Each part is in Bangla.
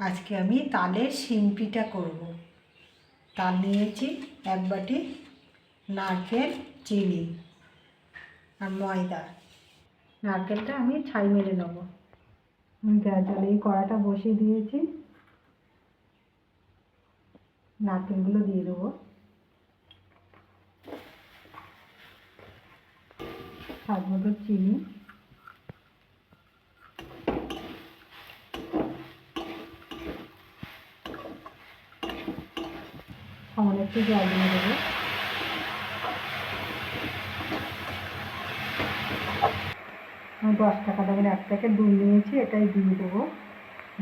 আজকে আমি তালের শিম্পিটা করব। তাল নিয়েছি এক বাটি নারকেল চিনি আর ময়দা। নারকেলটা আমি ছাই মেরে নেব। গ্যাস এই কড়াটা বসিয়ে দিয়েছি। নারকেলগুলো দিয়ে দেবো। স্বাদ মতো চিনি। সামান্য একটু জল দিয়ে দেবো। আমি দশ টাকা দামের এক প্যাকেট দুধ নিয়েছি, এটাই দিয়ে দেবো।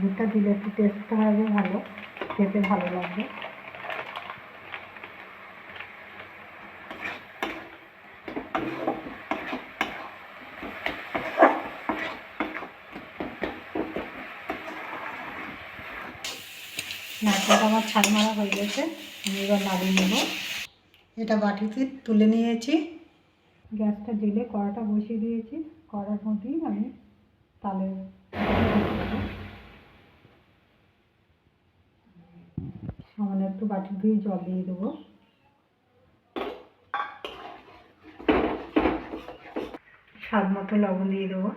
দুধটা দিলে একটু টেস্ট হবে, ভালো, খেতে ভালো লাগবে নারকেলটা আমার ছাল মারা হয়ে গেছে, আমি এবার নামিয়ে নেব। এটা বাটিতে তুলে নিয়েছি। গ্যাসটা জেলে কড়াটা বসিয়ে দিয়েছি। কড়ার মধ্যেই আমি তালে সামান্য একটু বাটি ধুয়ে জল দিয়ে দেবো। স্বাদ মতো লবণ দিয়ে দেবো।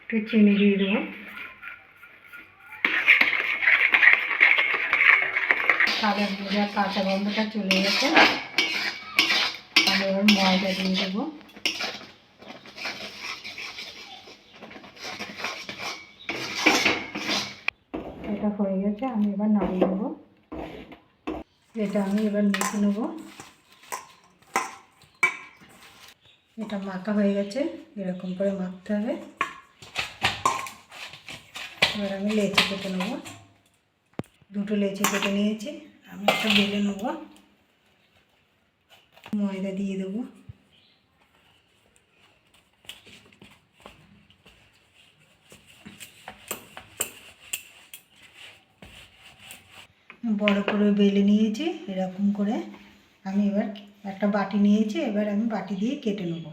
একটু চিনি দিয়ে দেবো। তালের মধ্যে কাঁচা গন্ধটা চলে গেছে। আমি এবার ময়দা দিয়ে দেবো। এটা হয়ে গেছে, আমি এবার নামিয়ে নেব। এটা আমি এবার মেখে নেব। এটা মাখা হয়ে গেছে, এরকম করে মাখতে হবে। এবার আমি লেচি কেটে নেব। দুটো লেচি কেটে নিয়েছি। আমি একটা বেলে নেব। ময়দা দিয়ে দেবো। বড় করে বেলে নিয়েছি, এরকম করে আমি এবার একটা বাটি নিয়েছি, এবার আমি বাটি দিয়ে কেটে নেব।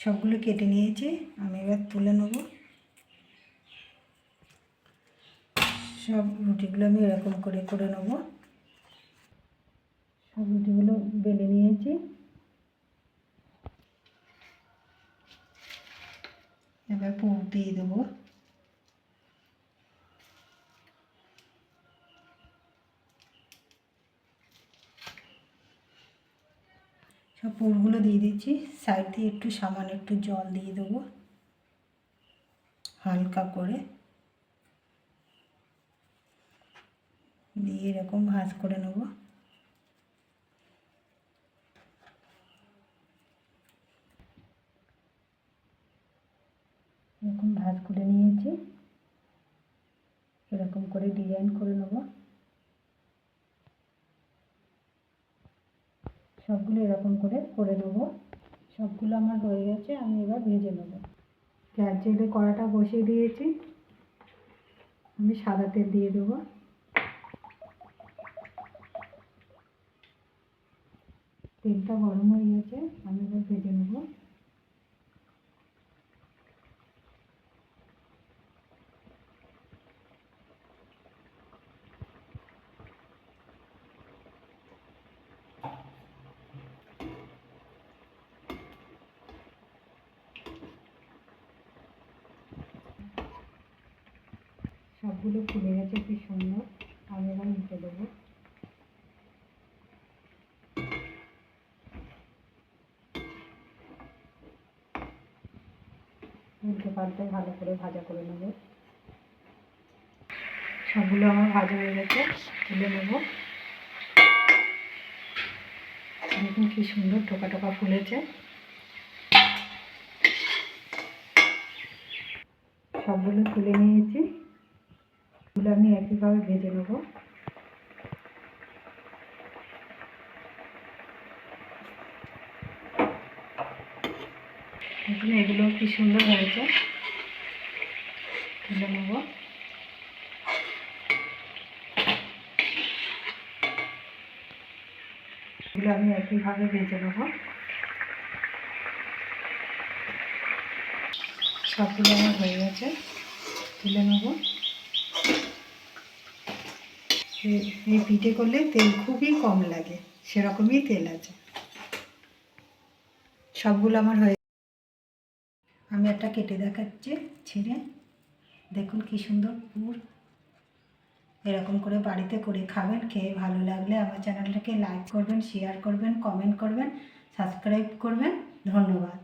সবগুলো কেটে নিয়েছি, আমি এবার তুলে নেব। সব রুটিগুলো আমি এরকম করে করে নেব। সব রুটিগুলো বেলে নিয়েছি। এবার পুর দিয়ে দেবো। সব পুরগুলো দিয়ে দিচ্ছি। সাইড দিয়ে একটু সামান্য একটু জল দিয়ে দেবো। হালকা করে। দিয়ে এরকম ভাজ করে নেব। এরকম ভাজ করে নিয়েছি। এরকম করে ডিজাইন করে নেব। সবগুলো এরকম করে করে নেব। সবগুলো আমার হয়ে গেছে, আমি এবার ভেজে নেব। গ্যাস জেলে কড়াটা বসিয়ে দিয়েছি। আমি সাদা তেল দিয়ে দেবো। তেলটা গরম হয়ে গেছে, আমি এবার ভেজে নেব। সবগুলো ফুলে গেছে, কি সুন্দর। আমি এবার উঠে দেবো। উল্টে পাল্টে ভালো করে ভাজা করে নেব। সবগুলো আমার ভাজা হয়ে গেছে, তুলে নেব। দেখুন কি সুন্দর টোকা টোকা ফুলেছে। সবগুলো তুলে নিয়েছি। এগুলো আমি একইভাবে ভেজে নেব। এগুলো কি সুন্দর হয়েছে। তুলে নেব। এগুলো আমি একইভাবে ভেজে নেব। সবগুলো আমার হয়ে গেছে। তুলে নেব। এই পিঠে করলে তেল খুবই কম লাগে, সেরকমই তেল আছে। সবগুলো আমার হয়ে আমি একটা কেটে দেখাচ্ছি, ছিঁড়ে। দেখুন কি সুন্দর পুর। এরকম করে বাড়িতে করে খাবেন, খেয়ে ভালো লাগলে আমার চ্যানেলটাকে লাইক করবেন, শেয়ার করবেন, কমেন্ট করবেন, সাবস্ক্রাইব করবেন। ধন্যবাদ।